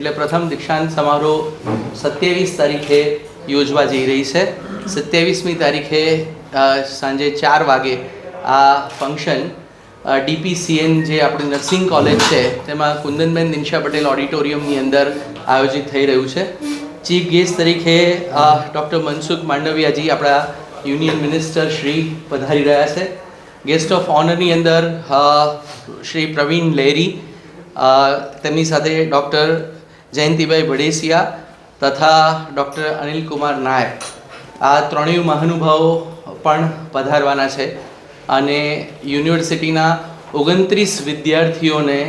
એટલે પ્રથમ દીક્ષાંત સમારોહ સત્યાવીસ તારીખે યોજવા જઈ રહી છે. સત્યાવીસમી તારીખે સાંજે ચાર વાગે આ ફંક્શન ડીપીસીએન જે આપણી નર્સિંગ કોલેજ છે, તેમાં કુંદનબેન દિનશા પટેલ ઓડિટોરિયમની અંદર આયોજિત થઈ રહ્યું છે. ચીફ ગેસ્ટ તરીકે ડૉક્ટર મનસુખ માંડવિયાજી આપણા યુનિયન મિનિસ્ટર શ્રી પધારી રહ્યા છે. ગેસ્ટ ઓફ ઓનરની અંદર શ્રી પ્રવીણ લહેરી તેમની સાથે ડૉક્ટર જયંતિભાઈ ભડેસિયા તથા ડૉક્ટર અનિલકુમાર નાયક. આ ત્રણેય મહાનુભાવો પણ પધારવાના છે અને યુનિવર્સિટીના ઓગણત્રીસ વિદ્યાર્થીઓને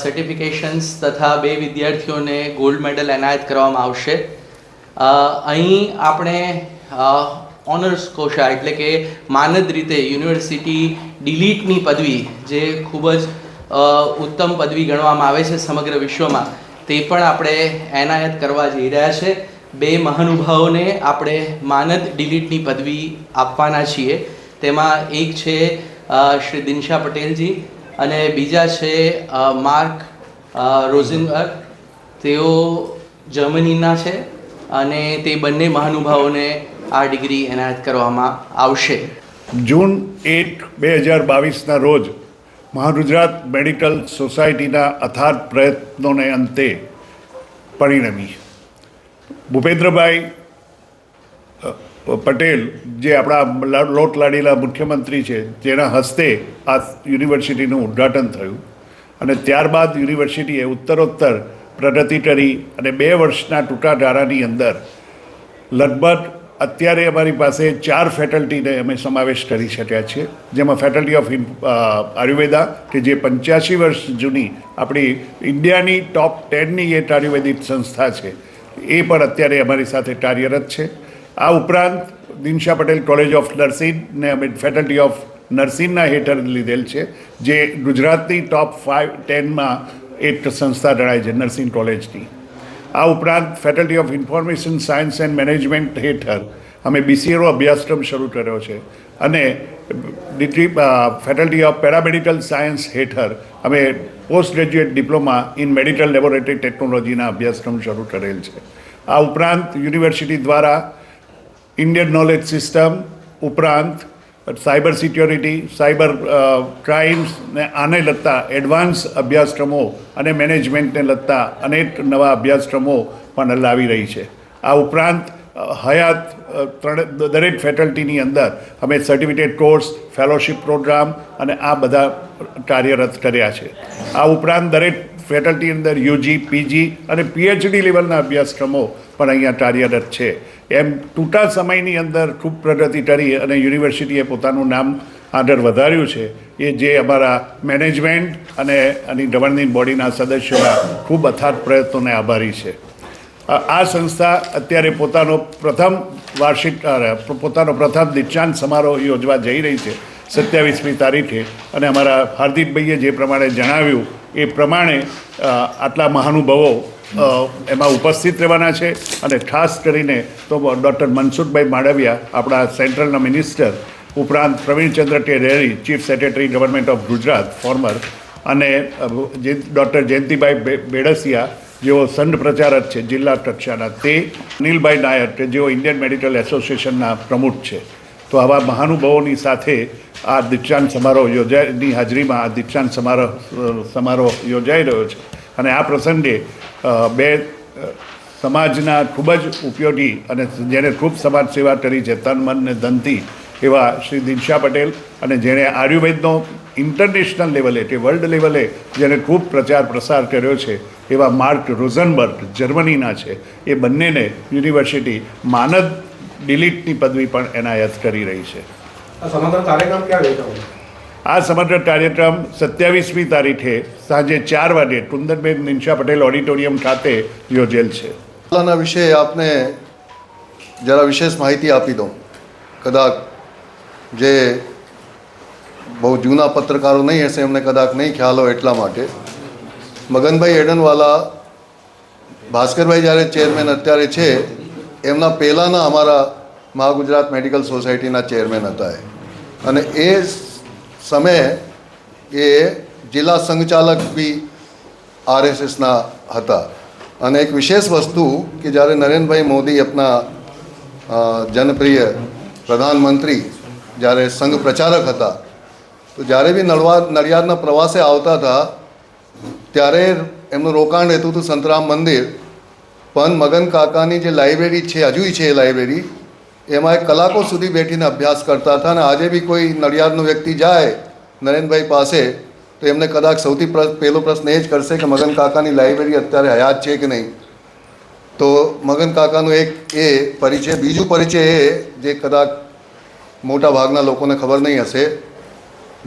સર્ટિફિકેશન્સ તથા બે વિદ્યાર્થીઓને ગોલ્ડ મેડલ એનાયત કરવામાં આવશે. અહીં આપણે ઓનર્સ કોશા એટલે કે માનદ રીતે યુનિવર્સિટી ડિલીટની પદવી, જે ખૂબ જ ઉત્તમ પદવી ગણવામાં આવે છે સમગ્ર વિશ્વમાં તે પણ આપણે એનાયત કરવા જઈ રહ્યા છે. બે મહાનુભાવોને આપણે માનદ ડિલીટની પદવી આપવાના છીએ. તેમાં એક છે શ્રી દિનશા પટેલજી અને બીજા છે માર્ક અ, તેઓ જર્મનીના છે અને તે બંને મહાનુભાવોને આ ડિગ્રી એનાયત કરવામાં આવશે. જૂન એક બે હજાર બાવીસના રોજ મહાગુજરાત મેડિકલ સોસાયટીના અથાર પ્રયત્નોને અંતે પરિણમી. ભૂપેન્દ્રભાઈ પટેલ જે આપણા લોટ લાડીલા મુખ્યમંત્રી છે, જેના હસ્તે આ યુનિવર્સિટીનું ઉદ્ઘાટન થયું અને ત્યારબાદ યુનિવર્સિટીએ ઉત્તરોત્તર પ્રગતિ કરી અને બે વર્ષના ટૂંકા ગાળાની અંદર લગભગ અત્યારે અમારી પાસે ચાર ફેકલ્ટીને અમે સમાવેશ કરી શક્યા છીએ, જેમાં ફેકલ્ટી ઓફ આયુર્વેદા, કે જે પંચ્યાસી વર્ષ જૂની આપણી ઇન્ડિયાની ટોપ ટેનની એક આયુર્વેદિક સંસ્થા છે, એ પણ અત્યારે અમારી સાથે કાર્યરત છે. આ ઉપરાંત દિનશા પટેલ કોલેજ ઓફ નર્સિંગને અમે ફેકલ્ટી ઓફ નર્સિંગના હેઠળ લીધેલ છે, જે ગુજરાતની ટોપ ફાઇવ ટેનમાં એક સંસ્થા ગણાય છે, નર્સિંગ કોલેજની. આ ઉપરાંત faculty of information science and management હેઠળ અમે બીસીએનો અભ્યાસક્રમ શરૂ કર્યો છે. અને degree faculty of paramedical science હેઠળ અમે post graduate diploma in medical laboratory ટેકનોલોજીના અભ્યાસક્રમ શરૂ કરેલ છે. આ ઉપરાંત યુનિવર્સિટી દ્વારા ઇન્ડિયન નોલેજ સિસ્ટમ ઉપરાંત સાયબર સિક્યોરિટી સાયબર ક્રાઇમ્સ ને આને લગતા એડવાન્સ અભ્યાસક્રમો અને મેનેજમેન્ટને લગતા અનેક નવા અભ્યાસક્રમો પણ લાવી રહી છે. આ ઉપરાંત હયાત દરેક ફેકલ્ટીની અંદર અમે સર્ટિફિકેટ કોર્સ ફેલોશિપ પ્રોગ્રામ અને આ બધા કાર્યરત કર્યા છે. આ ઉપરાંત દરેક ફેકલ્ટી અંદર યુજી પીજી અને પીએચડી લેવલના અભ્યાસક્રમો પણ અહીંયા કાર્યરત છે. એમ ટૂંકા સમયની અંદર ખૂબ પ્રગતિ કરી અને યુનિવર્સિટીએ પોતાનું નામ આગળ વધાર્યું છે. એ જે અમારા મેનેજમેન્ટ અને આની ગવર્નિંગ બોડીના સદસ્યોના ખૂબ અથાર પ્રયત્નોને આભારી છે. આ સંસ્થા અત્યારે પોતાનો પ્રથમ વાર્ષિક પોતાનો પ્રથમ દીક્ષાંત સમારોહ યોજવા જઈ રહી છે, સત્યાવીસમી તારીખે. અને અમારા હાર્દિકભાઈએ જે પ્રમાણે જણાવ્યું, એ પ્રમાણે આટલા મહાનુભાવો એમાં ઉપસ્થિત રહેવાના છે અને ખાસ કરીને તો ડૉક્ટર મનસુખભાઈ માંડવિયા, આપણા સેન્ટ્રલના મિનિસ્ટર, ઉપરાંત Pravinchandra K Reri chief secretary government of Gujarat, former, અને ડૉક્ટર જયંતિભાઈ બેડસિયા, જેઓ સંઘ પ્રચારક છે, જિલ્લા કક્ષાના. તે અનિલભાઈ નાયર કે જેઓ ઇન્ડિયન મેડિકલ એસોસિએશનના પ્રમુખ છે. તો આવા મહાનુભાવોની સાથે આ દીક્ષાંત સમારોહ યોજાયની હાજરીમાં આ દીક્ષાંત સમારોહ સમારોહ યોજાઈ રહ્યો છે. અને આ પ્રસંગે બે સમાજના ખૂબ જ ઉપયોગી અને જેણે ખૂબ સમાજ સેવા કરી છે, તન, મન ને ધનથી, એવા શ્રી દિનશા પટેલ અને જેણે આયુર્વેદનો ઇન્ટરનેશનલ લેવલે કે વર્લ્ડ લેવલે જેણે ખૂબ પ્રચાર પ્રસાર કર્યો છે, એવા માર્ક રોઝનબર્ગ, જર્મનીના છે, એ બંનેને યુનિવર્સિટી માનદ ડિલીટની પદવી પણ એનાયત કરી રહી છે. સમગ્ર કાર્યક્રમ ક્યાં યોજાવાનો આ સમગ્ર કાર્યક્રમ સત્યાવીસમી તારીખે સાંજે ચાર વાગે કુંદનબેન નિંશા પટેલ ઓડિટોરિયમ ખાતે યોજેલ છે. કલાના વિશે આપને જરા વિશેષ માહિતી આપી દઉં. કદાચ જે બહુ જૂના પત્રકારો નહીં હશે, એમને કદાચ નહીં ખ્યાલ હોય એટલા માટે. મગનભાઈ એડનવાલા, ભાસ્કરભાઈ જ્યારે ચેરમેન અત્યારે છે, એમના પહેલાંના અમારા મહાગુજરાત મેડિકલ સોસાયટીના ચેરમેન હતા અને એ સમયે એ જિલ્લા સંઘચાલક બી આરએસએસના હતા. અને એક વિશેષ વસ્તુ કે જ્યારે નરેન્દ્રભાઈ મોદી આપના જનપ્રિય પ્રધાનમંત્રી જ્યારે સંઘ પ્રચારક હતા, તો જ્યારે બી નળવા, નડિયાદના પ્રવાસે આવતા હતા, ત્યારે એમનું રોકાણ રહેતું હતું સંતરામ મંદિર. પણ મગન કાકાની જે લાઇબ્રેરી છે, હજુય છે એ લાઇબ્રેરી એમાં એ કલાકો સુધી બેઠીને અભ્યાસ કરતા હતા અને આજે બી કોઈ નડિયાદનો વ્યક્તિ જાય નરેનભાઈ પાસે, તો એમને કદાચ સૌથી પહેલો પ્રશ્ન એ જ કરશે કે મગન કાકાની લાઇબ્રેરી અત્યારે હયાત છે કે નહીં? તો મગન કાકાનું એક એ પરિચય, બીજું પરિચય એ જે કદાચ મોટા ભાગના લોકોને ખબર નહીં હશે.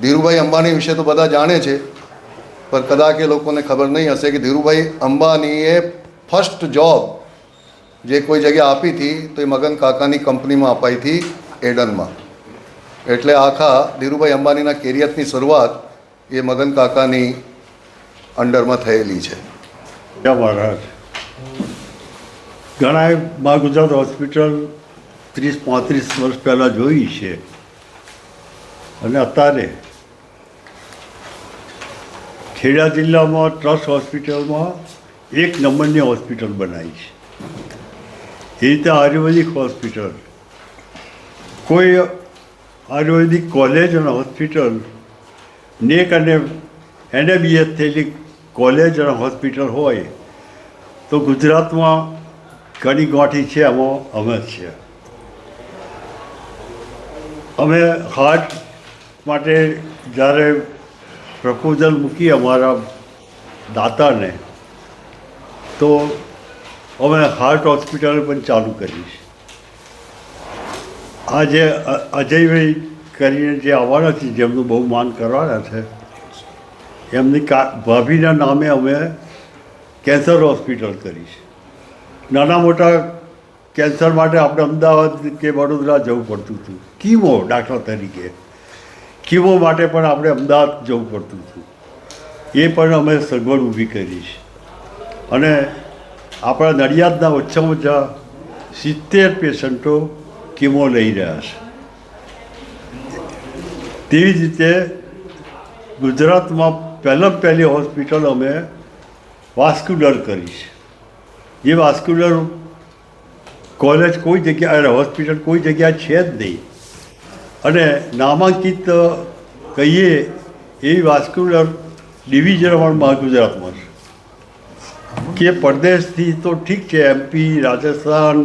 ધીરુભાઈ અંબાણી વિશે તો બધા જાણે છે, પણ કદાચ એ લોકોને ખબર નહીં હશે કે ધીરુભાઈ અંબાણીએ ફર્સ્ટ જોબ જે કોઈ જગ્યા આપી હતી, તો એ મગન કાકાની કંપનીમાં અપાઈ હતી એડનમાં. એટલે આખા ધીરુભાઈ અંબાણીના કેરિયરની શરૂઆત એ મગન કાકાની અંડરમાં થયેલી છે. જય ઘણાએ મા ગુજરાત હોસ્પિટલ ત્રીસ પાંત્રીસ વર્ષ પહેલાં જોઈ છે. અને અત્યારે ખેડા જિલ્લામાં ટ્રસ્ટ હોસ્પિટલમાં એક નંબરની હોસ્પિટલ બનાવી છે. એ રીતે આયુર્વેદિક હોસ્પિટલ. કોઈ આયુર્વેદિક કોલેજ અને હોસ્પિટલ, નેક અને એનએબીએસ થયેલી કોલેજ અને હોસ્પિટલ હોય, તો ગુજરાતમાં ઘણી ગોઠી છે એમાં અમે છીએ. અમે હાર્ટ માટે જ્યારે પ્રપોઝલ મૂકી અમારા દાતાને, તો અમે હાર્ટ હોસ્પિટલ પણ ચાલુ કરી છે. જે અજયભાઈ કરીને જે આવવાના છે, જેમનું બહુ માન કરવાના છે, એમની કા, ભાભીના નામે અમે કેન્સર હોસ્પિટલ કરી છે. નાના મોટા કેન્સર માટે આપણે અમદાવાદ કે વડોદરા જવું પડતું હતું. કીમો દાખલા તરીકે. કીમો માટે પણ આપણે અમદાવાદ જવું પડતું હતું. એ પણ અમે સગવડ ઊભી કરી છે. અને આપણા નડિયાદના ઓછામાં ઓછા સિત્તેર પેશન્ટો કીમો લઈ રહ્યા છે. તેવી જ રીતે ગુજરાતમાં પહેલાં પહેલી હોસ્પિટલ અમે વાસ્ક્યુલર કરી છે. એ વાસ્ક્યુલર કોલેજ કોઈ જગ્યા હોસ્પિટલ કોઈ જગ્યા છે જ નહીં. અને નામાંકિત કહીએ એવી વાસ્ક્યુલર ડિવિઝન પણ ગુજરાતમાં કે પરદેશથી તો ઠીક છે એમપી રાજસ્થાન,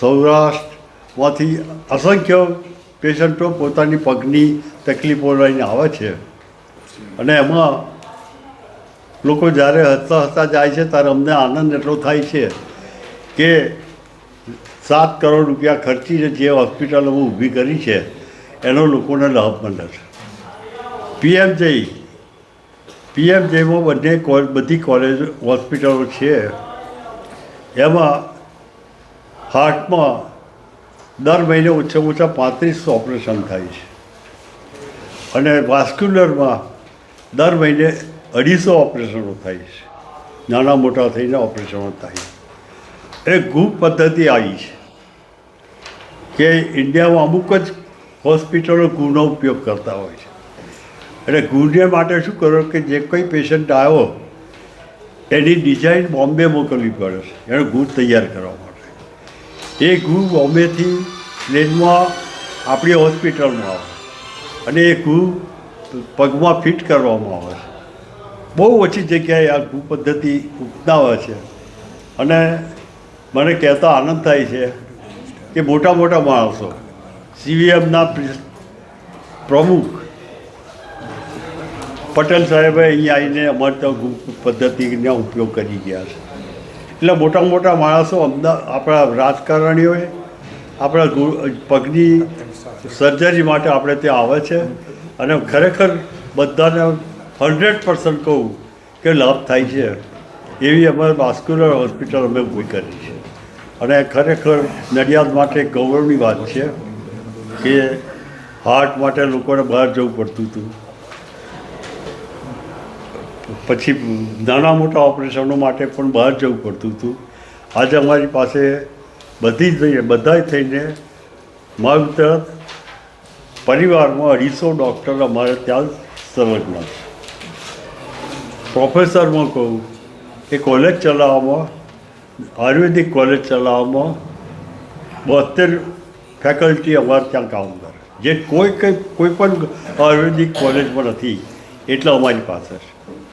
સૌરાષ્ટ્રમાંથી અસંખ્ય પેશન્ટો પોતાની પગની તકલીફો લઈને આવે છે. અને એમાં લોકો જ્યારે હસતા હસતા જાય છે, ત્યારે અમને આનંદ એટલો થાય છે કે સાત કરોડ રૂપિયા ખર્ચીને જે હોસ્પિટલો ઊભી કરી છે, એનો લોકોને લાભ મળે છે. પીએમજય જેમાં બંને બધી કોલેજ, હોસ્પિટલો છે. એમાં હાર્ટમાં દર મહિને ઓછામાં ઓછા પાંત્રીસ ઓપરેશન થાય છે. અને વાસ્ક્યુલરમાં દર મહિને અઢીસો ઓપરેશનો થાય છે. નાના મોટા થઈને ઓપરેશનો થાય એ ગુપ પદ્ધતિ આવી છે કે ઇન્ડિયામાં અમુક જ હોસ્પિટલો ગુનો ઉપયોગ કરતા હોય છે. એટલે ગુને માટે શું કરો કે જે કોઈ પેશન્ટ આવ્યો, એની ડિઝાઇન બોમ્બે મોકલવી પડે છે. એનો ગુર તૈયાર કરવા માટે. એ ગુર બોમ્બેથી પ્લેનમાં આપણી હોસ્પિટલમાં આવે. અને એ ગુ પગમાં ફિટ કરવામાં આવે છે. બહુ ઓછી જગ્યાએ આ ગુ પદ્ધતિ ઉપનાવે છે. અને મને કહેતા આનંદ થાય છે કે મોટા મોટા માણસો સીવીએમના પ્રમુખ પટેલ સાહેબે અહીંયા આવીને અમારે ત્યાં ગુ પદ્ધતિનો ઉપયોગ કરી ગયા છે. એટલે મોટા મોટા માણસો અમદાવાદ આપણા રાજકારણીઓએ, આપણા પગની સર્જરી માટે આપણે ત્યાં આવે છે અને ખરેખર બધાને હંડ્રેડ પર્સન્ટ કહું કે લાભ થાય છે એવી અમારે વાસ્ક્યુલર હોસ્પિટલ અમે ઊભી કરી છે. અને ખરેખર નડિયાદ માટે ગૌરવની વાત છે કે હાર્ટ માટે લોકોને બહાર જવું પડતું હતું. પછી નાના મોટા ઓપરેશનો માટે પણ બહાર જવું પડતું હતું. આજે અમારી પાસે બધી જ બધાય થઈને મારું તરફ પરિવારમાં અઢીસો ડૉક્ટર અમારે ત્યાં સંલગ્ન છે. પ્રોફેસરમાં કહું એ કોલેજ ચલાવવામાં, આયુર્વેદિક કોલેજ ચલાવવામાં બોતેર ફેકલ્ટી અમારે ત્યાં કામ કરે. જે કોઈ કંઈ, કોઈ પણ આયુર્વેદિક કોલેજમાં નથી, એટલા અમારી પાસે છે.